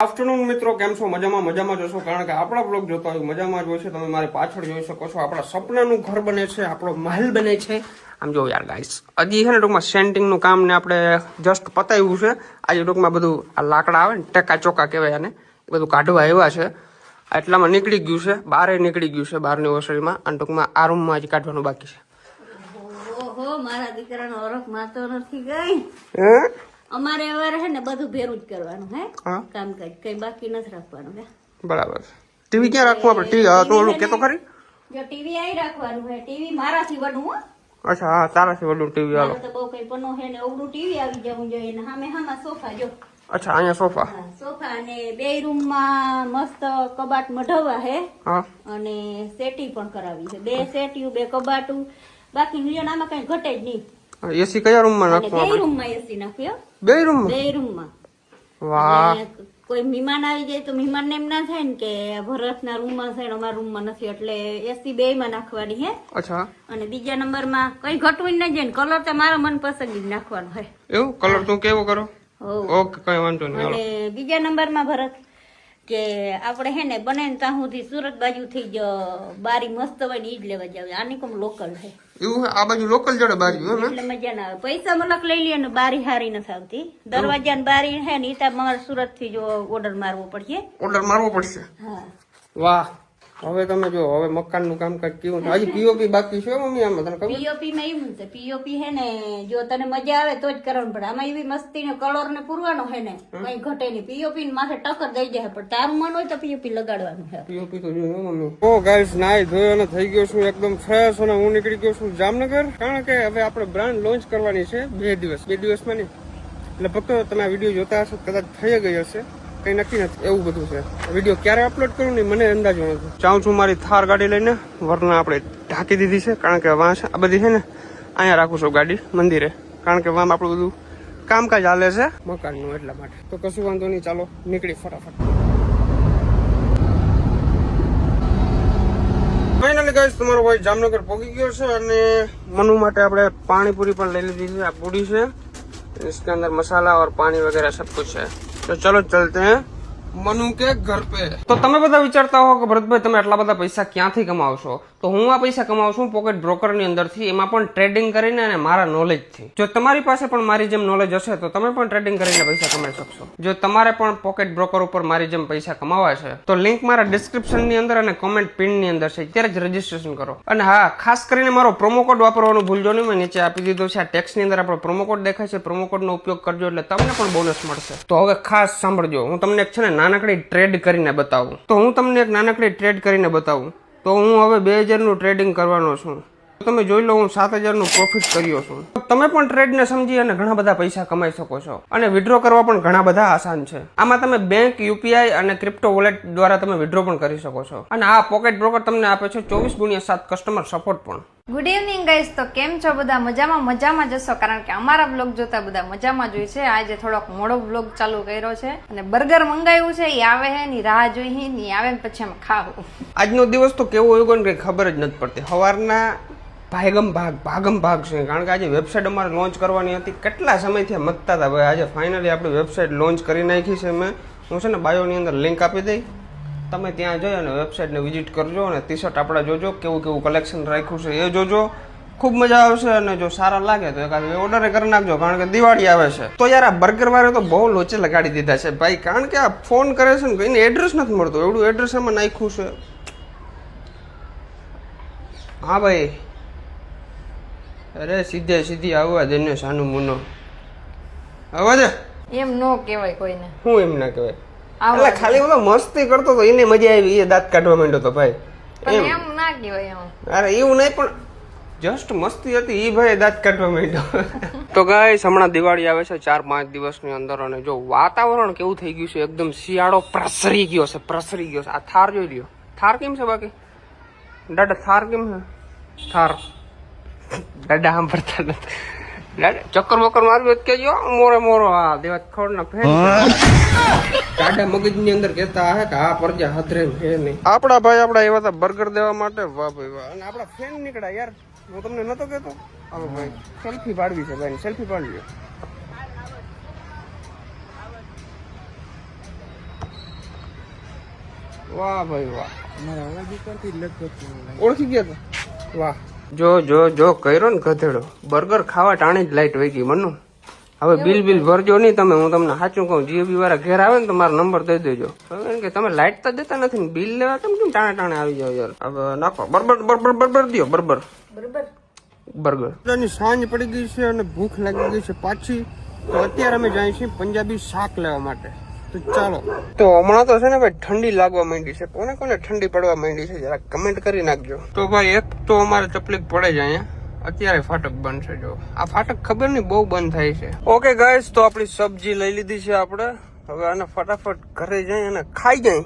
Afternoon મિત્રો કેમ છો? મજામાં મજામાં જોશો કારણ કે આપણા બ્લોગ જોતા હોય મજામાં જ હોય છે. તમે મારી પાછળ જોઈ શકો છો. આપણા સપનાનું ઘર બને છે આપણો મહેલ બને છે. આમ જો યાર ગાઈસ હજી છે ને ટૂંકમાં સેન્ટિંગનું કામ ને આપણે જસ્ટ પતાવ્યું છે. આજે ટૂંકમાં બધું આ લાકડા આવે ને ટેકા ચોકા કહેવાય આને બધું કાઢવા આવ્યા છે. એટલામાં નીકળી ગયું છે બારે નીકળી ગયું છે બહારની ઓસરીમાં. અને ટૂંકમાં આ રૂમમાં હજી કાઢવાનું બાકી છે. ઓહો મારા દીકરાનો ઓળખ માતો નથી ગઈ. હે? અમારે હવે રહે ને બધું ભેરું જ કરવાનું હે? કામ કામકાજ. કઈ બાકી નથી રાખવાનું હે? બરાબર ટીવી ક્યાં રાખવું આપણે? ટીવી તો ઓલું કેતો ખરી. જો ટીવી આઈ રાખવાનું હે ટીવી મારાથી વડું હો. અચ્છા હા તારાથી વડું ટીવી આલો તો બહુ કઈ પનો હે ને ઓવડું ટીવી આવી જવું જોઈએ ને સામે હામાં સોફા જો. અચ્છા અહીંયા સોફા. સોફા અને બે રૂમમાં મસ્ત કબાટ મઢવા હે. અને સેટી પણ કરાવી છે. બે સેટિયું બે કબાટું. બાકી નિયન આમાં કઈ ઘટે જ નહીં. એસી કયા રૂમમાં નાખવું બે રૂમમાં એસી નાખ્યો બે રૂમમાં બે રૂમમાં વાહ. કોઈ મહેમાન આવી જાય તો મહેમાન એમ ના થાય ને કે ભરતના રૂમમાં છે અમારા રૂમમાં નથી એટલે એસી બે માં નાખવાની હે. અચ્છા. અને બીજા નંબરમાં કઈ ઘટવું ના જાય ને કલર તો મારા મનપસંદ જ નાખવાનો હે. એવું? કલર તું કેવો કરો? ઓકે કઈ વાંધો નહીં બીજા નંબરમાં ભરત? કે આપણે હે ને બને ત્યાં સુધી સુરત બાજુથી જ બારી મસ્ત હોય ને ઈ જ લેવા જાવ આની કોમ લોકલ છે. એવું? આ બાજુ લોકલ જોડે બાજુ એમ એટલે મજા ના આવે. પૈસા મલક લઈ લઈએ ને બારી હારી નથી આવતી. દરવાજા ને બારી હે ને ઈ મારે સુરતથી જો ઓર્ડર મારવો પડશે. ઓર્ડર મારવો પડશે? હા. વાહ. હવે તમે જો હવે મકાનનું કામકાજ કેવું હજી પીઓપી બાકી છે મમ્મી આમાં તને ખબર? પીઓપી માં એવું છે પીઓપી હે ને જો તને મજા આવે તો જ કરવાનું પડે આમાં એવી મસ્તી ને કલર ને પૂરવાનો હે ને કઈ ઘટે નહીં. પીઓપી ને માથે ટક્કર દઈ જાય પણ તારું મન હોય તો પીઓપી લગાડવાનું છે. પીઓપી તો જોયું મમ્મી. ઓ ગાઈસ નાઈ ધોયો અને થઈ ગયો છું એકદમ ફ્રેશ અને હું નીકળી ગયો છું જામનગર. કારણ કે હવે આપણે બ્રાન્ડ લોન્ચ કરવાની છે બે દિવસ. બે દિવસમાં નહીં. એટલે ફક્ત તમે આ વીડિયો જોતા હશો કદાચ થઈ ગઈ હશે. કઈ નક્કી નથી એવું બધું છે વિડીયો ક્યારે અપલોડ કરું ને મને અંદાજો નથી જાઉં છું મારી થાર ગાડી લઈને વરના આપણે ઢાંકી દીધી છે કારણ કે વાં છે આ બધી છે ને અહીંયા રાખું છું ગાડી મંદિરે કારણ કે વામ આપણું બધું કામકાજ હાલે છે મકાનનું એટલા માટે તો કશું વાંધો નહીં ચાલો નીકળી ફટાફટ ફાઇનલી ગાઈસ તમારો ભાઈ જામનગર પહોંચી ગયો છે અને મનુ માટે આપણે પાણીપુરી પણ લઈ લીધી છે આ પૂરી છે इसके अंदर मसाला और पानी वगैरह सब कुछ है तो चलो चलते हैं મનુ કે ઘર પે. તો તમે બધા વિચારતા હો કે ભરતભાઈ, તમે આટલા બધા પૈસા ક્યાંથી કમાવશો? તો હું આ પૈસા કમાવું છું પોકેટ બ્રોકરની અંદરથી, એમાં પણ ટ્રેડિંગ કરીને અને મારા નોલેજથી જો તમારી પાસે પણ મારી જેમ નોલેજ હશે, તો તમે પણ ટ્રેડિંગ કરીને પૈસા કમાઈ શકશો. જો તમારે પણ પોકેટ બ્રોકર ઉપર મારી જેમ પૈસા કમાવા છે, તો લિંક મારા ડિસ્ક્રિપ્શનની અંદર અને કોમેન્ટ પિનની અંદર છે. ત્યારે જ રજીસ્ટ્રેશન કરો. અને હા, ખાસ કરીને મારો પ્રોમો કોડ વાપરવાનું ભૂલજો નહીં, મેં નીચે આપી દીધો છે. આ ટેક્સની અંદર આપણો પ્રોમો કોડ દેખાય છે. પ્રોમો કોડ નો ઉપયોગ કરજો એટલે તમને પણ બોનસ મળશે. તો હવે ખાસ સાંભળજો. હું તમને એક છે ને નાનકડી ટ્રેડ કરીને બતાવું. તો હું તમને એક નાનકડી ટ્રેડ કરીને બતાવું. તો હું હવે બે હજારનું ટ્રેડિંગ કરવાનો છું. તમે જોઈ લો હું સાત હજારનું પ્રોફિટ કર્યો છું. તમે પણ ટ્રેડને સમજી અને ઘણા બધા પૈસા કમાઈ શકો છો. અને વિડ્રો કરવા પણ ઘણા બધા આસાન છે. આમાં તમે બેંક યુપીઆઈ અને ક્રિપ્ટો વોલેટ દ્વારા તમે વિડ્રો પણ કરી શકો છો. અને આ પોકેટ બ્રોકર તમને આપે છે ચોવીસ ગુણ્યા સાત કસ્ટમર સપોર્ટ પણ. ગુડ ઇવનિંગ ગાઈસ તો કેમ છો બધા? મજામાં? મજામાં જશો કારણ કે અમારા બ્લોગ જોતા બધા મજામાં જોઈ છે. આજે થોડોક મોડો બ્લોગ ચાલુ કર્યો છે. અને બર્ગર મંગાવ્યું છે. એ આવે હે ની રાહ જોઈ હી ની આવે ને પછી અમે ખાવું. આજનો દિવસ તો કેવો હોય ને કઈ ખબર જ નથી પડતી. સવારના ભાગમ ભાગ ભાગમ ભાગ છે. કારણ કે આજે વેબસાઇટ અમારે લોન્ચ કરવાની હતી. કેટલા સમયથી મતતા હતા? ભાઈ આજે ફાઇનલી આપણી વેબસાઇટ લોન્ચ કરી નાખી છે મેં. હું છે ને બાયોની અંદર લિંક આપી દઈ તમે ત્યાં જઈ અને વેબસાઇટને વિઝિટ કરજો અને ટી શર્ટ આપણે જોજો. કેવું કેવું કલેક્શન રાખ્યું છે એ જોજો. ખૂબ મજા આવશે અને જો સારા લાગે તો એકાદ ઓર્ડર કરી નાખજો, કારણ કે દિવાળી આવે છે. તો યાર આ બર્ગર વાળે તો બહુ લોચે લગાડી દીધા છે ભાઈ. કારણ કે આ ફોન કરે છે ને એને એડ્રેસ નથી મળતું. એવડું એડ્રેસ એમાં નાખ્યું છે. હા ભાઈ. અરે સીધે સીધી આવવા દે ને સાનું મુનો. આવવા દે. એમ નો કહેવાય કોઈને. હું એમ ના કહેવાય. એટલે ખાલી ઓલો મસ્તી કરતો તો એને મજા આવી એ દાંત કાઢવા માંડ્યો તો ભાઈ. પણ એમ. ના કહેવાય એમ. અરે એવું નહીં પણ જસ્ટ મસ્તી હતી ઈ ભાઈ દાંત કાઢવા માંડ્યો. તો ગાઈસ હમણાં દિવાળી આવે છે ચાર પાંચ દિવસની અંદર અને જો વાતાવરણ કેવું થઈ ગયું છે એકદમ શિયાળો પ્રસરી ગયો છે પ્રસરી ગયો છે. આ થાર જોઈ લ્યો. થાર કેમ છે બાકી? દાદા થાર કેમ છે? થાર. દાદા સાંભળતા નથી. ચક્કર બક્કર મારવી કેજો મોરે મોરો આ દેવા ખોડ ના ફેન દાદા મગજની અંદર કેતા હે કે આ પરજા હાથરે હે નહીં. આપડા ભાઈ આપડા એવા હતા બર્ગર દેવા માટે. વાહ ભાઈ વાહ. અને આપડા ફેન નીકળ્યા યાર. હું તમને નતો કેતો આવો ભાઈ સેલ્ફી પાડવી છે ભાઈ સેલ્ફી પાડવી વાહ ભાઈ વાહ. ઓળખી ગયા હતા વાહ. જો જો જો કર્યો ને ગધેડો. બર્ગર ખાવા ટાણી જ લાઈટ વહી ગઈ મનુ. હવે બિલ બિલ ભરજો નહીં તમે હું તમને સાચું કહું જીએબી વાળા ઘેર આવે ને તો મારો નંબર દઈ દેજો. કારણ કે તમે લાઈટ તો દેતા નથી ને બિલ લેવા તમે કેમ ટાણે ટાણે આવી જાવ યાર? હવે નાખો. બરબર બરબર બરબર દો બરબર. બરબર? બર્ગર. સાંજ પડી ગઈ છે અને ભૂખ લાગી ગઈ છે પાછી. તો અત્યારે અમે જાય છીએ પંજાબી શાક લેવા માટે. ચાલો. તો હમણાં તો છે ને ભાઈ ઠંડી લાગવા માંડી છે. કોને કોને ઠંડી પડવા માંડી છે જરા કમેન્ટ કરી નાખજો. તો ભાઈ એક તો અમારે તકલીફ પડે છે અહીંયા. અત્યારે ફાટક બંધ છે જો. આ ફાટક ખબર નહીં બહુ બંધ થાય છે. ઓકે ગાઈસ તો આપણી સબ્જી લઈ લીધી છે આપણે. હવે આને ફટાફટ ઘરે જઈ અને ખાઈ જાય